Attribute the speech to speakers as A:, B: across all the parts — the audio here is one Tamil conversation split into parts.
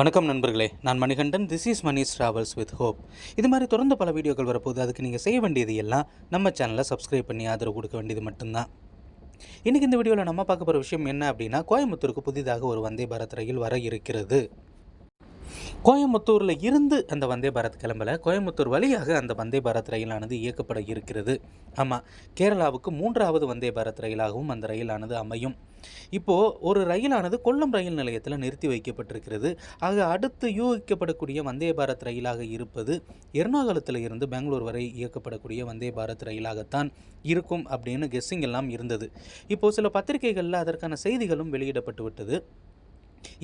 A: வணக்கம் நண்பர்களே. நான் Manikandan. This is Mani's travels with hope இது மாதிரி தொடர்ந்து பல வீடியோக்கள் வரப்போகுது அதுக்கு நீங்கள் செய்ய வேண்டியது எல்லாம் நம்ம சேனலை சப்ஸ்கிரைப் பண்ணி ஆதரவு கொடுக்க வேண்டியது மட்டும்தான். இன்றைக்கி இந்த வீடியோவில் நம்ம பார்க்க போகிற விஷயம் என்ன அப்படின்னா கோயம்புத்தூருக்கு புதிதாக ஒரு வந்தே பாரத் ரயில் வர இருக்கிறது. கோயம்புத்தூரில் இருந்து அந்த வந்தே பாரத் கிளம்பல. கோயம்புத்தூர் வழியாக அந்த வந்தே பாரத் ரயிலானது இயக்கப்பட இருக்கிறது. ஆமாம் கேரளாவுக்கு மூன்றாவது வந்தே பாரத் ரயிலாகவும் அந்த ரயிலானது அமையும். இப்போது ஒரு ரயிலானது கொல்லம் ரயில் நிலையத்தில் நிறுத்தி வைக்கப்பட்டிருக்கிறது. ஆக அடுத்து யூகிக்கப்படக்கூடிய வந்தே பாரத் ரயிலாக இருப்பது எர்ணாகுளத்தில் இருந்து பெங்களூர் வரை இயக்கப்படக்கூடிய வந்தே பாரத் ரயிலாகத்தான் இருக்கும் அப்படின்னு கெஸ்ஸிங் எல்லாம் இருந்தது. இப்போது சில பத்திரிகைகளில் அதற்கான செய்திகளும் வெளியிடப்பட்டு விட்டது.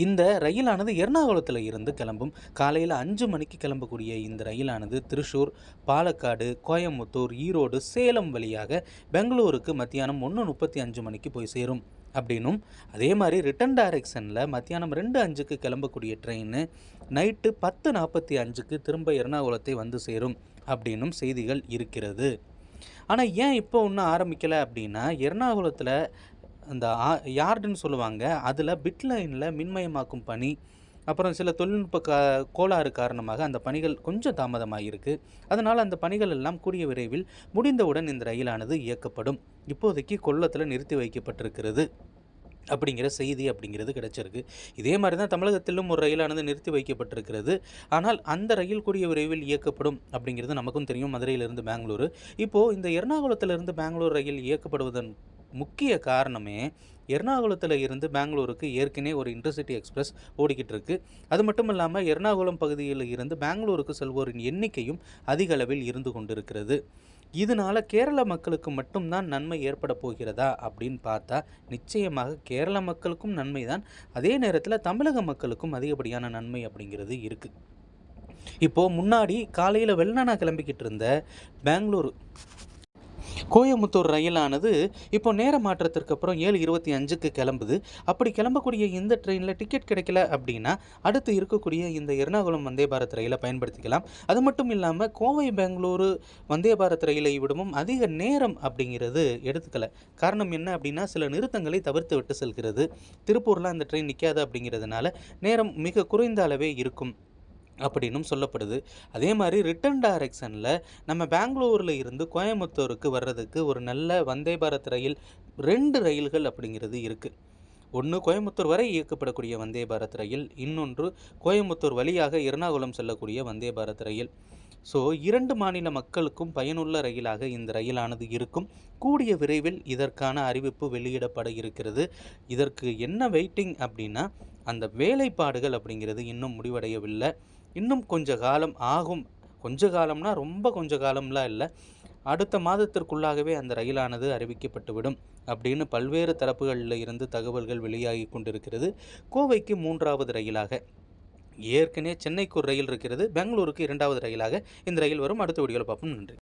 A: இந்த ரயிலானது எர்ணாகுளத்தில் இருந்து கிளம்பும். காலையில் அஞ்சு மணிக்கு கிளம்பக்கூடிய இந்த ரயிலானது திருஷூர் பாலக்காடு கோயம்புத்தூர் ஈரோடு சேலம் வழியாக பெங்களூருக்கு மத்தியானம் ஒன்று முப்பத்தி அஞ்சு மணிக்கு போய் சேரும். அப்படின்னும் அதே மாதிரி ரிட்டன் டைரக்ஷனில் மத்தியானம் ரெண்டு அஞ்சுக்கு கிளம்பக்கூடிய ட்ரெயின் நைட்டு பத்து நாற்பத்தி அஞ்சுக்கு திரும்ப எர்ணாகுளத்தை வந்து சேரும் அப்படின்னும் செய்திகள் இருக்கிறது. ஆனால் ஏன் இப்போ ஒன்றும் ஆரம்பிக்கலை அப்படின்னா எர்ணாகுளத்தில் அந்த ஆ- யார்டுன்னு சொல்லுவாங்க. அதில் பிட்லைனில் மின்மயமாக்கும் பணி அப்புறம் சில தொழில்நுட்ப க கோளாறு காரணமாக அந்த பணிகள் கொஞ்சம் தாமதமாகியிருக்கு அதனால் அந்த பணிகள் எல்லாம் கூடிய விரைவில் முடிந்தவுடன் இந்த ரயிலானது இயக்கப்படும். இப்போதைக்கு கொல்லத்தில் நிறுத்தி வைக்கப்பட்டிருக்கிறது அப்படிங்கிற செய்தி அப்படிங்கிறது கிடைச்சிருக்கு. இதே மாதிரி தான் தமிழகத்திலும் ஒரு ரயிலானது நிறுத்தி வைக்கப்பட்டிருக்கிறது. ஆனால் அந்த ரயில் கூடிய விரைவில் இயக்கப்படும் அப்படிங்கிறது நமக்கும் தெரியும். மதுரையிலிருந்து பெங்களூரு. இப்போது இந்த எர்ணாகுளத்திலிருந்து பெங்களூர் ரயில் இயக்கப்படுவதன் முக்கிய காரணமே எர்ணாகுளத்தில் இருந்து பெங்களூருக்கு ஏற்கனவே ஒரு இன்டர்சிட்டி எக்ஸ்பிரஸ் ஓடிக்கிட்டு இருக்கு. அது மட்டும் இல்லாமல் எர்ணாகுளம் பகுதியில் இருந்து பெங்களூருக்கு செல்வோரின் எண்ணிக்கையும் அதிக அளவில் இருந்து கொண்டிருக்கிறது. இதனால கேரள மக்களுக்கு மட்டும்தான் நன்மை ஏற்பட போகிறதா அப்படின்னு பார்த்தா நிச்சயமாக கேரள மக்களுக்கும் நன்மை தான் அதே நேரத்தில் தமிழக மக்களுக்கும் அதிகப்படியான நன்மை அப்படிங்கிறது இருக்குது இப்போது முன்னாடி காலையில் வெள்ளனா கிளம்பிக்கிட்டு இருந்த பெங்களூரு கோயமுத்தூர் ரயிலானது இப்போ நேர மாற்றத்திற்கு அப்புறம் ஏழு இருபத்தி அஞ்சுக்கு கிளம்புது. அப்படி கிளம்பக்கூடிய இந்த ட்ரெயினில் டிக்கெட் கிடைக்கல அப்படின்னா அடுத்து இருக்கக்கூடிய இந்த எர்ணாகுளம் வந்தே பாரத் ரயிலை பயன்படுத்திக்கலாம். அது மட்டும் இல்லாமல் கோவை பெங்களூரு வந்தே பாரத் ரயிலை விடவும் அதிக நேரம் அப்படிங்கிறது எடுத்துக்கல. காரணம் என்ன அப்படின்னா சில நிறுத்தங்களை தவிர்த்து விட்டு செல்கிறது. திருப்பூரில் அந்த ட்ரெயின் நிற்காது அப்படிங்கிறதுனால நேரம் மிக குறைந்த அளவே இருக்கும். அப்படின்னும் சொல்லப்படுது. அதே மாதிரி ரிட்டர்ன் டைரெக்ஷனில் நம்ம பெங்களூரில் இருந்து கோயம்புத்தூருக்கு வர்றதுக்கு ஒரு நல்ல வந்தே பாரத் ரயில் ரெண்டு ரயில்கள் அப்படிங்கிறது இருக்குது ஒன்று கோயம்புத்தூர் வரை இயக்கப்படக்கூடிய வந்தே பாரத் ரயில் இன்னொன்று கோயம்புத்தூர் வழியாக எர்ணாகுளம் செல்லக்கூடிய வந்தே பாரத் ரயில். ஸோ இரண்டு மாநில மக்களுக்கும் பயனுள்ள ரயிலாக இந்த ரயிலானது இருக்கும். கூடிய விரைவில் இதற்கான அறிவிப்பு வெளியிடப்பட இருக்கிறது. இதற்கு என்ன வெயிட்டிங் அப்படின்னா அந்த வேலைப்பாடுகள் அப்படிங்கிறது இன்னும் முடிவடையவில்லை. இன்னும் கொஞ்ச காலம் ஆகும். கொஞ்ச காலம்னா ரொம்ப கொஞ்ச காலம்லாம் இல்லை. அடுத்த மாதத்திற்குள்ளாகவே அந்த ரயிலானது அறிவிக்கப்பட்டுவிடும் அப்படின்னு பல்வேறு தரப்புகளில் இருந்து தகவல்கள் வெளியாகி கொண்டிருக்கிறது. கோவைக்கு மூன்றாவது ரயிலாக. ஏற்கனவே சென்னைக்கு ஒரு ரயில் இருக்கிறது. பெங்களூருக்கு இரண்டாவது ரயிலாக. இந்த ரயில் வரும். அடுத்த வீடியோவில் பார்ப்போம். நன்றி.